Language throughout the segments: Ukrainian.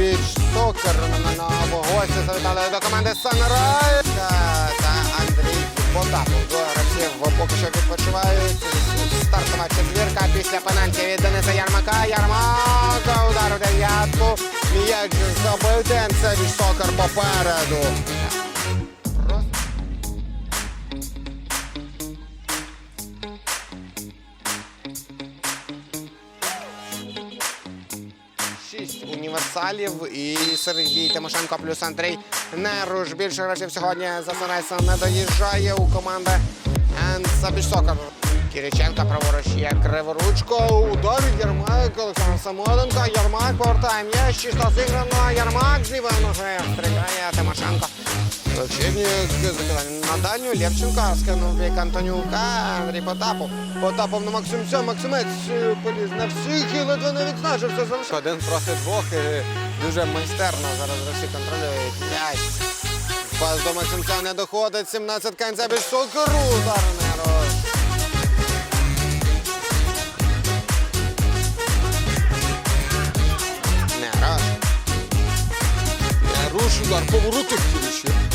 Біч Сокер на гості завітали до команди Санрай та Андрій Потапов. Гравців поки що відпочивають. Стартова четвірка після пенальті від Дениса Ярмака. Ярмак удар у дев'ятку. М'яч забив Ден. Це Біч Сокер попереду. Шість універсалів і Сергій Тимошенко плюс Андрій Неруш. Більше гравців сьогодні за Санайсом не доїжджає у команди Енса Сокер. Кириченко праворуч є Криворучко. Удар від Ярмак. Олександр Самоленко. Ярмак повертає м'яч. Чисто зіграно. Ярмак з лівої ноги. Тимошенко. Очевидні закидання на дальню. Лєвченко скинув бік Антонюка. Андрій Потапов. Потапов на Максимця. Максимець е, поліз на всіх і ледве не відснажився. Залишив. Один проти двох. і Дуже майстерно зараз Росі контролює м'яч. Пас до Максимця не доходить. 17 кінця без сокору. Удар не роз. Не руш удар, повороти ще.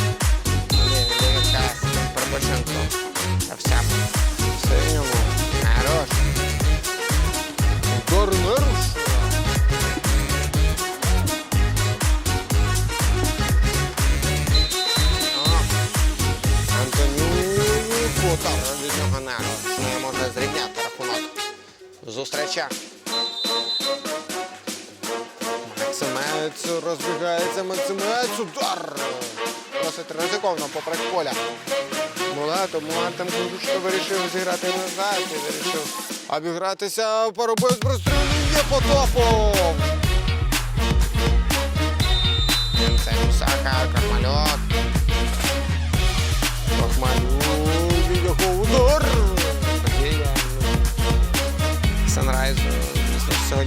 Там від нього Нерош. Не може зрівняти рахунок. Зустріча. Максимець розбігається. Максимець. Удар. Досить ризиковано попри поля. Була, тому Артем Кундучко вирішив зіграти назад і вирішив обігратися. Поробив з прострілює Потопов. Це Мусака, Крахмальок.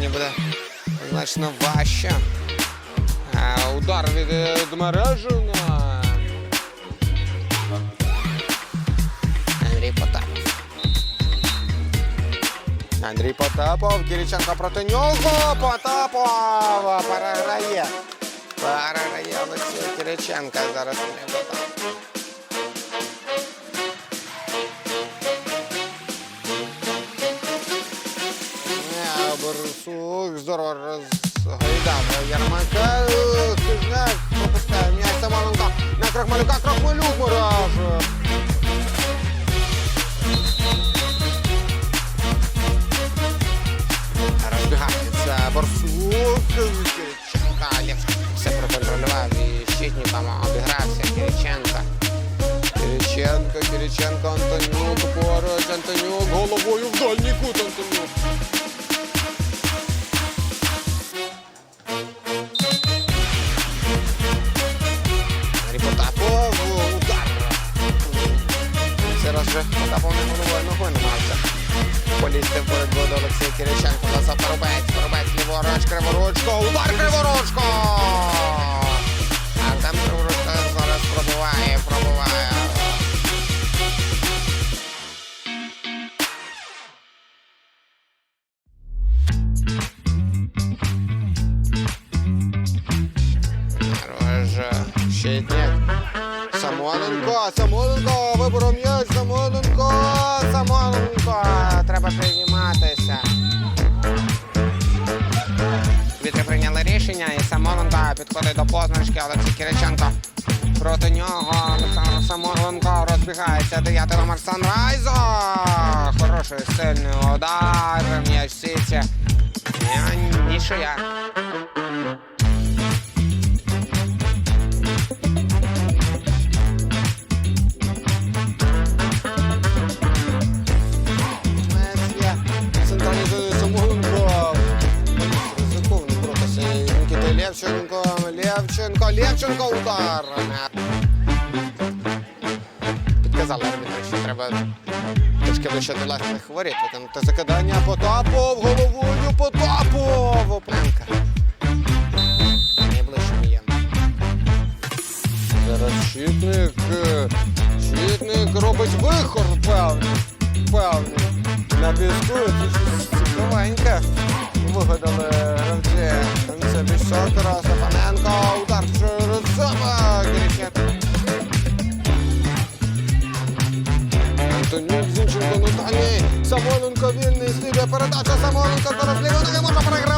Сьогодні буде значно важче. А, удар від е, Дмарежина. Андрій Потапов. Андрій Потапов, Кириченко проти нього. Потапов переграє. Переграє Олексій Кириченка. Зараз Андрій Потапов. Не, Борисук здорово розгойдав Ярмака. Хижняк пропускає м'яч Самоненко на Крахмалюка. Крахмалюк мораже. Розбігається Борсук. Кириченка. Левченко все проконтролював і щитником обігрався Кириченка. Кириченко, Кириченко, Антонюк, Самоленко, Самоленко, вибором м'яч, Самоленко, Самоленко. Треба прийматися. Вітри прийняли рішення і Самоленко підходить до позначки Олексій Кириченко. Проти нього Олександр Самоленко розбігається. Дев'ятий номер Санрайзо. Хороший сильний удар. М'яч в сіті. Ні- Левченко, Левченко, удар. Підказали арбітри, що треба трішки ближче до власних воріт. Виконати закидання Потапов, головою Потапов. Опленка. Найближчим є. Зараз щитник. Щитник робить вихор певний. Певний. На піску це. Вигадали гравці. Це Бісокера, Сапаненко, удар через себе. Кириченко. Антонюк Зінченко, ну далі. Самойленко вільний, слідує передача. Самойленко зараз лівою може перегравати.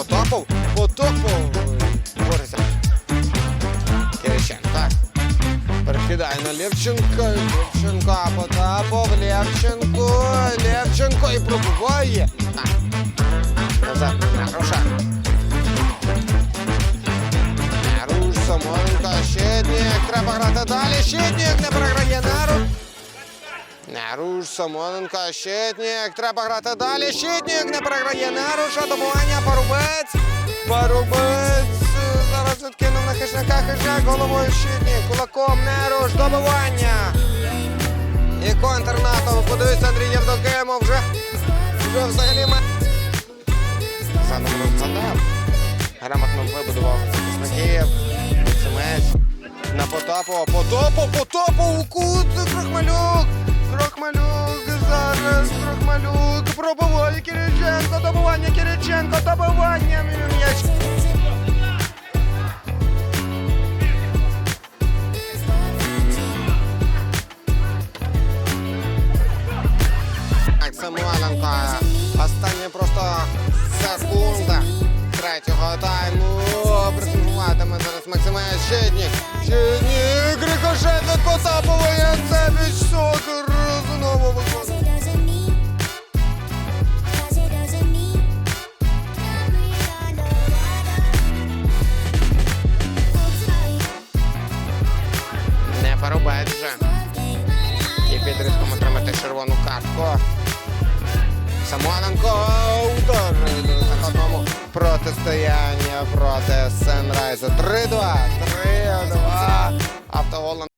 Потопов, Потопов. Бореться. Кириченко. Так. Перекидає на Левченка. Левченко, Потапов, Левченко. Левченко і пробиває. Так. Назад. Наруша. Наруш, Самойленко, Щеднік. Треба грати далі. Щеднік не Наруш. Наруш, Самойленко, Щитнік. Треба грати далі. Щитнік не програє Наруша. Добування. Парубець. е, Зараз відкинув на хижака. Хижак головою Щитнік. Кулаком Наруш. Добивання. І контрнатом. Подивіться, Андрій Євдокимов вже. Вже взагалі ме... Задом розгадав. Грамотно вибудував захисників. Семець. На Потапова. Потапов, Потапов, у кут. Крохмалюк. Крохмалюк зараз. Крохмалюк. Пробиває Кириченко. добування Кириченко. добування М'яч. Не. І під риском отримати червону картку. Самойленко удар на одному протистояння проти Сенрайза. 3-2. 3-2. Автогол